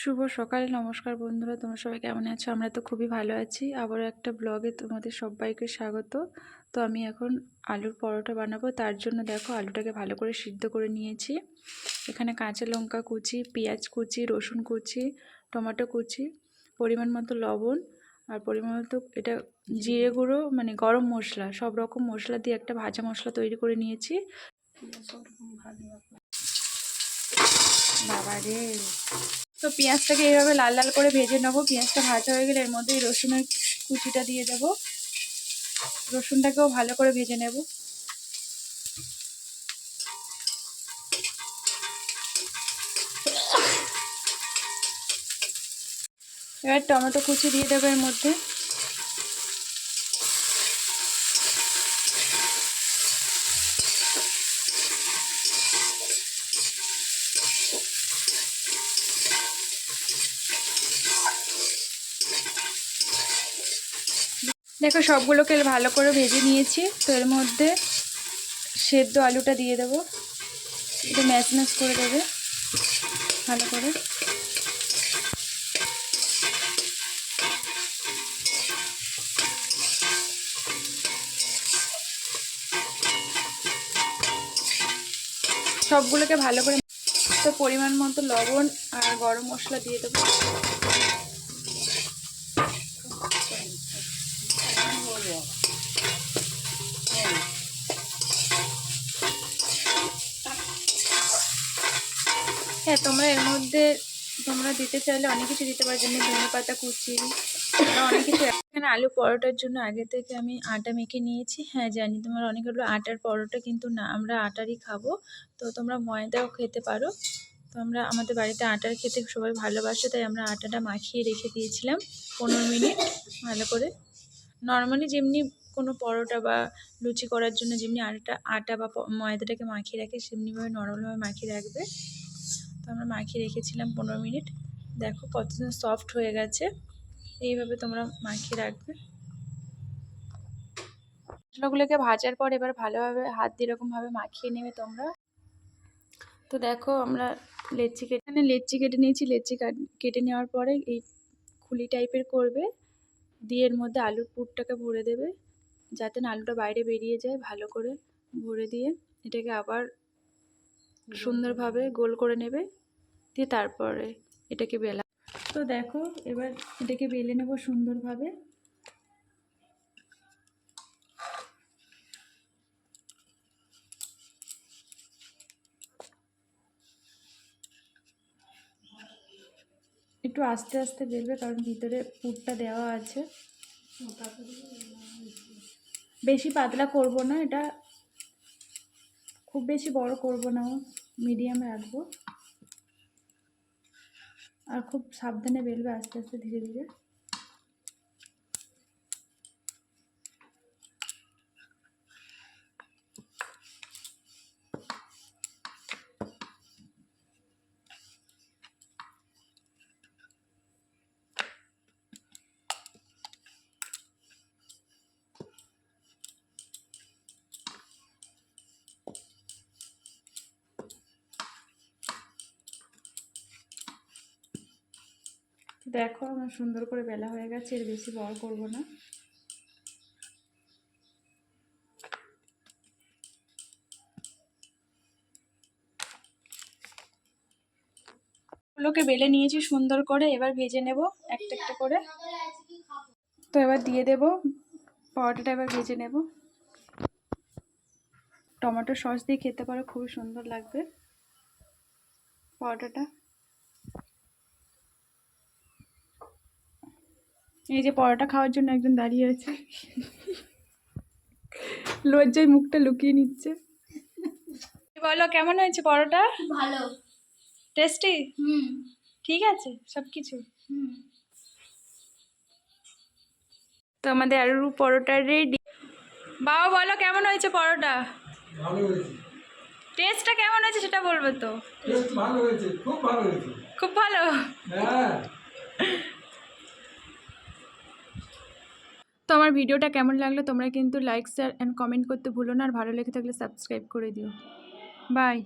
শুভ সকাল, নমস্কার বন্ধুরা, তোমরা সবাই কেমন আছো? আমরা তো খুবই ভালো আছি। আবারও একটা ব্লগে তোমাদের সবাইকে স্বাগত। তো আমি এখন আলুর পরোটা বানাবো। তার জন্য দেখো আলুটাকে ভালো করে সিদ্ধ করে নিয়েছি। এখানে কাঁচা লঙ্কা কুচি, পেঁয়াজ কুচি, রসুন কুচি, টমেটো কুচি, পরিমাণ মতো লবণ আর পরিমাণ মতো এটা জিরে গুঁড়ো মানে গরম মশলা, সব রকম মশলা দিয়ে একটা ভাজা মশলা তৈরি করে নিয়েছি। বাবা রে তো পেঁয়াজটাকে এইভাবে লাল লাল করে ভেজে নেব। পেঁয়াজটা ভাজা হয়ে গেলে এর মধ্যে রসুনের কুচিটা দিয়ে দেব। রসুনটাকেও ভালো করে ভেজে নেব। এবার টমেটো কুচি দিয়ে দেবো এর মধ্যে। দেখো সবগুলোকে ভালো করে ভেজে নিয়েছি, তো এর মধ্যে সেদ্ধ আলুটা দিয়ে দেবো। একটু ম্যাচ ম্যাচ করে দেবে, ভালো করে। সবগুলোকে ভালো করে, তো পরিমাণ মতো লবণ আর গরম মশলা দিয়ে দেবো। হ্যাঁ তোমরা এর মধ্যে, তোমরা দিতে চাইলে অনেক কিছু দিতে পারো, যেমন ধনে পাতা কুচি অনেক কিছু এখানে আলু পরোটার জন্য আগে থেকে আমি আটা মেখে নিয়েছি। হ্যাঁ জানি তোমার অনেকগুলো আটার পরোটা, কিন্তু না, আমরা আটারই খাব। তো তোমরা ময়দাও খেতে পারো। তো আমরা আমাদের বাড়িতে আটার খেতে সবাই ভালোবাসে, তাই আমরা আটাটা মাখিয়ে রেখে দিয়েছিলাম পনেরো মিনিট, ভালো করে। নর্মালি যেমনি কোনো পরোটা বা লুচি করার জন্য যেমনি আটা আটা বা ময়দাটাকে মাখিয়ে রাখে, সেমনিভাবে নরমভাবে মাখিয়ে রাখবে। তো আমরা মাখিয়ে রেখেছিলাম পনেরো মিনিট। দেখো কতদিন সফট হয়ে গেছে। এইভাবে তোমরা মাখিয়ে রাখবে। মশলাগুলোকে ভাজার পর এবার ভালোভাবে হাত দিয়ে এরকমভাবে মাখিয়ে নেবে তোমরা। তো দেখো আমরা লেচি কেটে লেচি কেটে নিয়েছি। লেচি কেটে নেওয়ার পরে এই খুলি টাইপের করবে। দিয়ে এর মধ্যে আলুর পুরটাকে ভরে দেবে, যাতে না আলুটা বাইরে বেরিয়ে যায় ভালো করে ভরে দিয়ে এটাকে আবার সুন্দরভাবে গোল করে নেবে, দিয়ে তারপরে এটাকে বেলা তো দেখো, এবার এটাকে বেলে নেব সুন্দরভাবে। একটু আস্তে আস্তে বেলবে কারণ ভিতরে পুরটা দেওয়া আছে। বেশি পাতলা করব না, এটা খুব বেশি বড় করব না, মিডিয়ামে রাখব। আর খুব সাবধানে বেলবে আস্তে আস্তে ধীরে ধীরে। দেখো আমার সুন্দর করে বেলা হয়ে গেছে, এর বেশি বড় করব না। গুলোকে বেলে নিয়েছি সুন্দর করে, এবার ভেজে নেব একটা একটা করে। তো এবার দিয়ে দেব, পরোটাটা এবার ভেজে নেব। টমেটো সস দিয়ে খেতে পারো, খুবই সুন্দর লাগবে। পরোটাটা। এই যে পরোটা খাওয়ার জন্য একজন দাঁড়িয়ে আছে। লজ্জায় মুখটা লুকিয়ে নিচ্ছে। বলো কেমন হয়েছে পরোটা? ভালো। টেস্টি? হুম। ঠিক আছে সব কিছু হুম। তো আমাদের আলু পরোটা রেডি বাবা বলো কেমন হয়েছে পরোটা? ভালো হয়েছে। টেস্টটা কেমন হয়েছে সেটা বলব তো। টেস্ট ভালো হয়েছে খুব ভালো হয়েছে। খুব ভালো? হ্যাঁ তো আমার ভিডিওটা কেমন লাগল তোমরা কিন্তু লাইক শেয়ার অ্যান্ড কমেন্ট করতে ভুলো না। আর ভালো লেগে থাকলে সাবস্ক্রাইব করে দিও। বাই